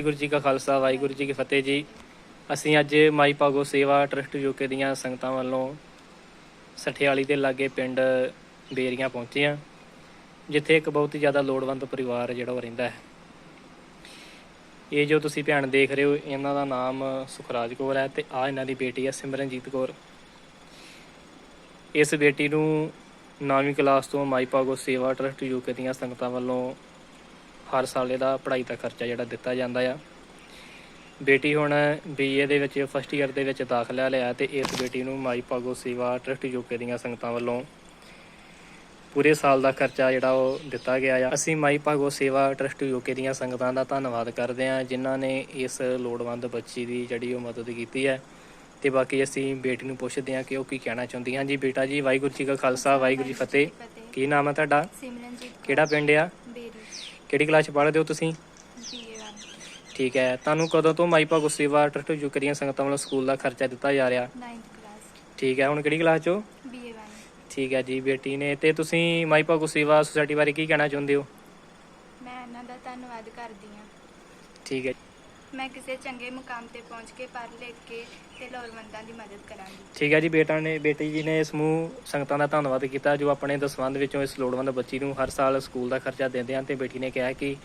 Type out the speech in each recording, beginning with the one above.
ਵਾਹਿਗੁਰੂ ਜੀ ਕਾ ਖਾਲਸਾ, ਵਾਹਿਗੁਰੂ ਜੀ ਕੀ ਫਤਿਹ ਜੀ। ਅਸੀਂ ਅੱਜ ਮਾਈ ਭਾਗੋ ਸੇਵਾ ਟਰਸਟ ਯੂਕੇ ਦੀਆਂ ਸੰਗਤਾਂ ਵੱਲੋਂ ਸਠਿਆਲੀ ਦੇ ਲਾਗੇ ਪਿੰਡ ਬੇਰੀਆਂ ਪਹੁੰਚੇ ਹਾਂ, ਜਿੱਥੇ ਇੱਕ ਬਹੁਤ ਹੀ ਜ਼ਿਆਦਾ ਲੋੜਵੰਦ ਪਰਿਵਾਰ ਜਿਹੜਾ ਉਹ ਰਹਿੰਦਾ ਹੈ। ਇਹ ਜੋ ਤੁਸੀਂ ਭੈਣ ਦੇਖ ਰਹੇ ਹੋ, ਇਹਨਾਂ ਦਾ ਨਾਮ ਸੁਖਰਾਜ ਕੌਰ ਹੈ ਤੇ ਆ ਇਹਨਾਂ ਦੀ ਬੇਟੀ ਹੈ ਸਿਮਰਨਜੀਤ ਕੌਰ। ਇਸ ਬੇਟੀ ਨੂੰ 9ਵੀਂ ਕਲਾਸ ਤੋਂ ਮਾਈ ਭਾਗੋ ਸੇਵਾ ਟਰਸਟ ਯੂਕੇ ਦੀਆਂ ਸੰਗਤਾਂ ਵੱਲੋਂ ਹਰ ਸਾਲ ਇਹਦਾ ਪੜ੍ਹਾਈ ਦਾ ਖਰਚਾ ਜਿਹੜਾ ਦਿੱਤਾ ਜਾਂਦਾ ਆ। ਬੇਟੀ ਹੁਣ ਬੀਏ ਦੇ ਵਿੱਚ ਫਸਟ ਈਅਰ ਦੇ ਵਿੱਚ ਦਾਖਲਾ ਲਿਆ ਤੇ ਇਸ ਬੇਟੀ ਨੂੰ ਮਾਈ ਭਾਗੋ ਸੇਵਾ ਟਰਸਟ ਯੂਕੇ ਦੀਆਂ ਸੰਗਤਾਂ ਵੱਲੋਂ ਪੂਰੇ ਸਾਲ ਦਾ ਖਰਚਾ ਜਿਹੜਾ ਉਹ ਦਿੱਤਾ ਗਿਆ ਆ। ਅਸੀਂ ਮਾਈ ਭਾਗੋ ਸੇਵਾ ਟਰਸਟ ਯੂਕੇ ਦੀਆਂ ਸੰਗਤਾਂ ਦਾ ਧੰਨਵਾਦ ਕਰਦੇ ਹਾਂ ਜਿਨ੍ਹਾਂ ਨੇ ਇਸ ਲੋੜਵੰਦ ਬੱਚੀ ਦੀ ਜਿਹੜੀ ਉਹ ਮਦਦ ਕੀਤੀ ਹੈ। ਤੇ ਬਾਕੀ ਅਸੀਂ ਬੇਟੀ ਨੂੰ ਪੁੱਛਦੇ ਹਾਂ ਕਿ ਉਹ ਕੀ ਕਹਿਣਾ ਚਾਹੁੰਦੀ ਹਾਂ। ਜੀ ਬੇਟਾ ਜੀ ਵਾਹਿਗੁਰੂ ਜੀ ਕਾ ਖਾਲਸਾ ਵਾਹਿਗੁਰੂ ਜੀ ਫਤਿਹ। ਕੀ ਨਾਮ ਹੈ ਤੁਹਾਡਾ? ਸਿਮਰਨਜੀਤ ਕਿਹੜਾ ਪਿੰਡ ਆ? ਕਿਹੜੀ ਕਲਾਸ ਚ ਪੜ੍ਹਦੇ ਹੋ ਤੁਸੀਂ? ਬੀਏ ਠੀਕ ਹੈ। ਤੁਹਾਨੂੰ ਕਦੋਂ ਤੋਂ ਮਾਈ ਭਾਗੋ ਸੇਵਾ ਟਰਸਟ ਯੂਕੇ ਦੀਆਂ ਸੰਗਤਾਂ ਵੱਲੋਂ ਸਕੂਲ ਦਾ ਖਰਚਾ ਦਿੱਤਾ ਜਾ ਰਿਹਾ? 9th ਕਲਾਸ ਠੀਕ ਹੈ। ਹੁਣ ਕਿਹੜੀ ਕਲਾਸ ਚੋਂ? ਬੀਏ ਠੀਕ ਹੈ ਜੀ ਬੇਟੀ ਨੇ। ਤੇ ਤੁਸੀਂ ਮਾਈ ਭਾਗੋ ਸੇਵਾ ਸੁਸਾਇਟੀ ਬਾਰੇ ਕੀ ਕਹਿਣਾ ਚਾਹੁੰਦੇ ਹੋ? ਮੈਂ ਇਹਨਾਂ ਦਾ ਧੰਨਵਾਦ ਕਰਦੀ ਹਾਂ। ਠੀਕ ਹੈ। ਮੈਂ ਕਿਸੇ ਚੰਗੇ ਮੁਕਾਮ ਤੇ ਪਹੁੰਚ ਕੇ ਪੜ੍ਹ ਲਿਖ ਕੇ ਤੇ ਲੋੜਵੰਦਾਂ ਦੀ ਮਦਦ ਕਰਾਂਗੀ। ਠੀਕ ਹੈ ਜੀ, ਬੇਟਾ ਨੇ, ਬੇਟੀ ਜੀ ਨੇ ਸਮੂਹ ਸੰਗਤਾਂ ਦਾ ਧੰਨਵਾਦ ਕੀਤਾ ਜੋ ਆਪਣੇ ਦਸਵੰਧ ਵਿੱਚੋਂ ਇਸ ਲੋੜਵੰਦ ਬੱਚੀ ਨੂੰ ਹਰ ਸਾਲ ਸਕੂਲ ਦਾ ਖਰਚਾ ਦਿੰਦੇ ਹਨ ਤੇ ਬੇਟੀ ਨੇ ਕਿਹਾ ਕਿ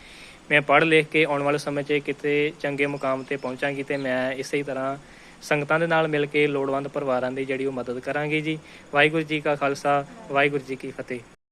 ਮੈਂ ਪੜ੍ਹ ਲਿਖ ਕੇ ਆਉਣ ਵਾਲੇ ਸਮੇਂ 'ਚ ਕਿਤੇ ਚੰਗੇ ਮੁਕਾਮ ਤੇ ਪਹੁੰਚਾਂਗੀ ਤੇ ਮੈਂ ਇਸੇ ਤਰ੍ਹਾਂ ਸੰਗਤਾਂ ਦੇ ਨਾਲ ਮਿਲ ਕੇ ਲੋੜਵੰਦ ਪਰਿਵਾਰਾਂ ਦੀ ਜਿਹੜੀ ਉਹ ਮਦਦ ਕਰਾਂਗੀ ਜੀ। ਵਾਹਿਗੁਰੂ ਜੀ ਕਾ ਖਾਲਸਾ, ਵਾਹਿਗੁਰੂ ਜੀ ਕੀ ਫਤਿਹ।